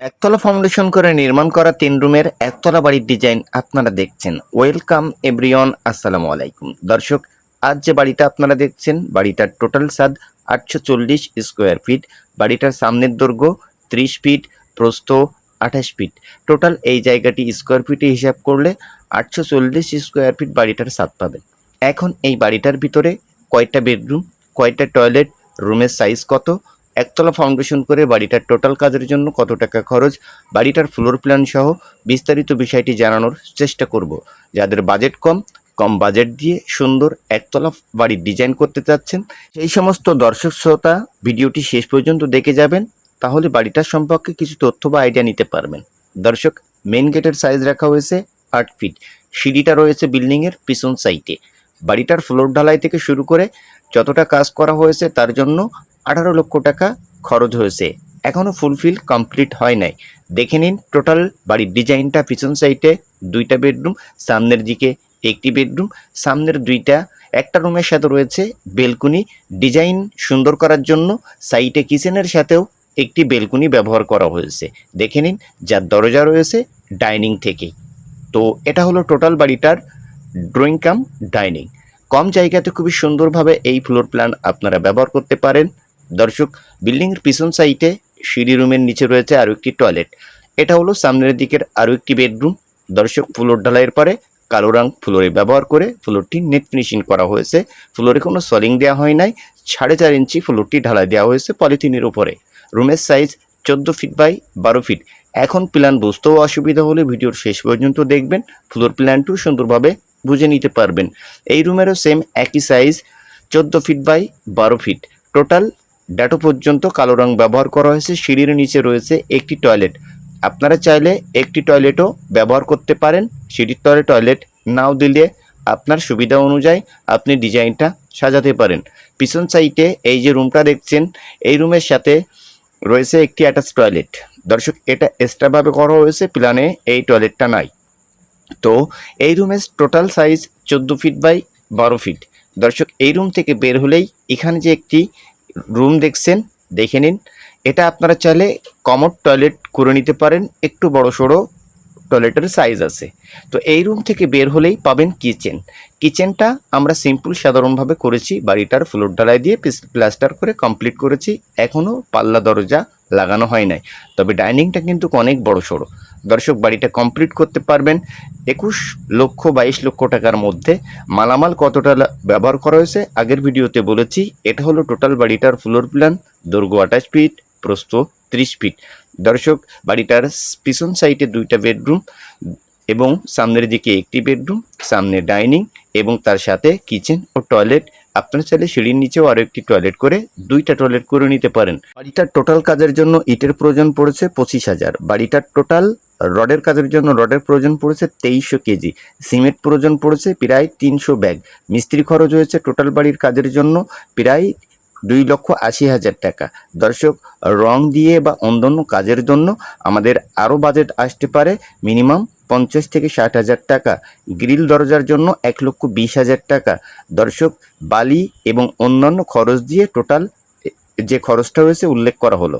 একতলা ফাউন্ডেশন করে নির্মাণ করা তিন রুমের একতলা বাড়ির ডিজাইন আপনারা দেখছেন। ওয়েলকাম এভরিওয়ান আসসালামু আলাইকুম। দর্শক, আজ যে বাড়িটা আপনারা দেখছেন, বাড়িটার টোটাল সাদ আটশো চল্লিশ স্কোয়ার ফিট বাড়িটার সামনের দৈর্ঘ্য ত্রিশ ফিট প্রস্থ আঠাশ ফিট টোটাল এই জায়গাটি স্কোয়ার ফিটে হিসাব করলে আটশো চল্লিশ স্কোয়ার ফিট বাড়িটার সাদ পাবেন। এখন এই বাড়িটার ভিতরে কয়টা বেডরুম কয়টা টয়লেট রুমের সাইজ কত একতলা ফাউন্ডেশন করে বাড়িটার টোটাল কাজের জন্য কত টাকা খরচ, বাড়িটার ফ্লোর প্ল্যান সহ বিস্তারিত বিষয়টি জানানোর চেষ্টা করব। যাদের বাজেট কম কম বাজেট দিয়ে সুন্দর একতলা বাড়ির ডিজাইন করতে চাচ্ছেন, সেই সমস্ত দর্শক শ্রোতা ভিডিওটি শেষ পর্যন্ত দেখে যাবেন, তাহলে বাড়িটার সম্পর্কে কিছু তথ্য বা আইডিয়া নিতে পারবেন। দর্শক মেন গেটের সাইজ রাখা হয়েছে আট ফিট সিঁড়িটা রয়েছে বিল্ডিংয়ের পিছন সাইটে বাড়িটার ফ্লোর ঢালাই থেকে শুরু করে যতটা কাজ করা হয়েছে তার জন্য আঠারো লক্ষ টাকা খরচ হয়েছে। এখনও ফুলফিল কমপ্লিট হয় নাই। দেখে নিন, টোটাল বাড়ির ডিজাইনটা পিছন সাইডে দুইটা বেডরুম, সামনের দিকে একটি বেডরুম, সামনের দুইটা, একটা রুমের সাথে রয়েছে বেলকুনি। ডিজাইন সুন্দর করার জন্য সাইটে কিচেনের সাথেও একটি বেলকুনি ব্যবহার করা হয়েছে। দেখে নিন, যার দরজা রয়েছে ডাইনিং থেকেই তো এটা হলো টোটাল বাড়িটার ড্রয়িং কাম, ডাইনিং। কম জায়গাতে খুবই সুন্দরভাবে এই ফ্লোর প্ল্যান আপনারা ব্যবহার করতে পারেন। দর্শক, বিল্ডিংয়ের পিছন সাইডে সিঁড়ি রুমের নিচে রয়েছে আরও একটি টয়লেট। এটা হলো সামনের দিকের আরও একটি বেডরুম। দর্শক, ফ্লোর ঢালাইয়ের পরে কালো রং ফ্লোরে ব্যবহার করে ফ্লোরটি নেট ফিনিশিং করা হয়েছে। ফ্লোরে কোনো সলিং দেওয়া হয় নাই। সাড়ে চার ইঞ্চি ফ্লোরটি ঢালাই দেওয়া হয়েছে পলিথিনের উপরে। রুমের সাইজ চোদ্দ ফিট বাই বারো ফিট। এখন প্ল্যান বুঝতেও অসুবিধা হলে ভিডিওর শেষ পর্যন্ত দেখবেন। ফ্লোর প্ল্যানটিও সুন্দরভাবে বুঝে নিতে পারবেন। এই রুমেরও সেম একই সাইজ চোদ্দ ফিট বাই বারো ফিট। টোটাল ড্যাটো পর্যন্ত কালো রং ব্যবহার করা হয়েছে, সিঁড়ির নিচে রয়েছে একটি টয়লেট। আপনারা চাইলে একটি টয়লেটও ব্যবহার করতে পারেন, সিঁড়ির তলে টয়লেট নাও দিলে আপনার সুবিধা অনুযায়ী আপনি ডিজাইনটা সাজাতে পারেন। পিছন সাইডে এই যে রুমটা দেখছেন, এই রুমের সাথে রয়েছে একটি অ্যাটাচ টয়লেট। দর্শক, এটা এক্সট্রাভাবে করা হয়েছে প্ল্যানে এই টয়লেটটা নাই। তো এই রুমের টোটাল সাইজ চোদ্দ ফিট বাই বারো ফিট। দর্শক, এই রুম থেকে বের হলেই এখানে যে একটি রুম দেখছেন, দেখে নিন। এটা আপনারা চাইলে কমন টয়লেট করে নিতে পারেন, একটু বড় সড়ো টয়লেটের সাইজ আছে। তো এই রুম থেকে বের হলেই পাবেন কিচেন কিচেনটা আমরা সিম্পল সাধারণভাবে করেছি, বাড়িটার ফ্লোর ঢালাই দিয়ে প্লাস্টার করে কমপ্লিট করেছি এখনও পাল্লা দরজা লাগানো হয় নাই। তবে ডাইনিংটা কিন্তু অনেক বড় সড়ো। দর্শক, বাড়িটা কমপ্লিট করতে পারবেন একুশ লক্ষ বাইশ লক্ষ টাকার মধ্যে। মালামাল কতটা ব্যবহার করা হয়েছে আগের ভিডিওতে বলেছি। এটা হলো টোটাল বাড়িটার ফ্লোর প্ল্যান দৈর্ঘ্য আঠাশ ফিট প্রস্থ ত্রিশ ফিট দর্শক, বাড়িটার পিছন সাইডে দুইটা বেডরুম এবং সামনের দিকে একটি বেডরুম, সামনে ডাইনিং এবং তার সাথে কিচেন ও টয়লেট। আপনারা চাইলে সিঁড়ির নিচেও আরও একটি টয়লেট করে দুইটা টয়লেট করে নিতে পারেন। বাড়িটার টোটাল কাজের জন্য ইটের প্রয়োজন পড়েছে পঁচিশ হাজার। বাড়িটার টোটাল রডের কাজের জন্য রডের প্রয়োজন পড়েছে তেইশশো কেজি। সিমেন্ট প্রয়োজন পড়েছে প্রায় তিনশো ব্যাগ। মিস্ত্রি খরচ হয়েছে টোটাল বাড়ির কাজের জন্য প্রায় দুই লক্ষ আশি হাজার টাকা। দর্শক, রং দিয়ে বা অন্যান্য কাজের জন্য আমাদের আরও বাজেট আসতে পারে মিনিমাম পঞ্চাশ থেকে ষাট হাজার টাকা। গ্রিল দরজার জন্য এক লক্ষ বিশ হাজার টাকা। দর্শক, বালি এবং অন্যান্য খরচ দিয়ে টোটাল যে খরচটা হয়েছে উল্লেখ করা হলো।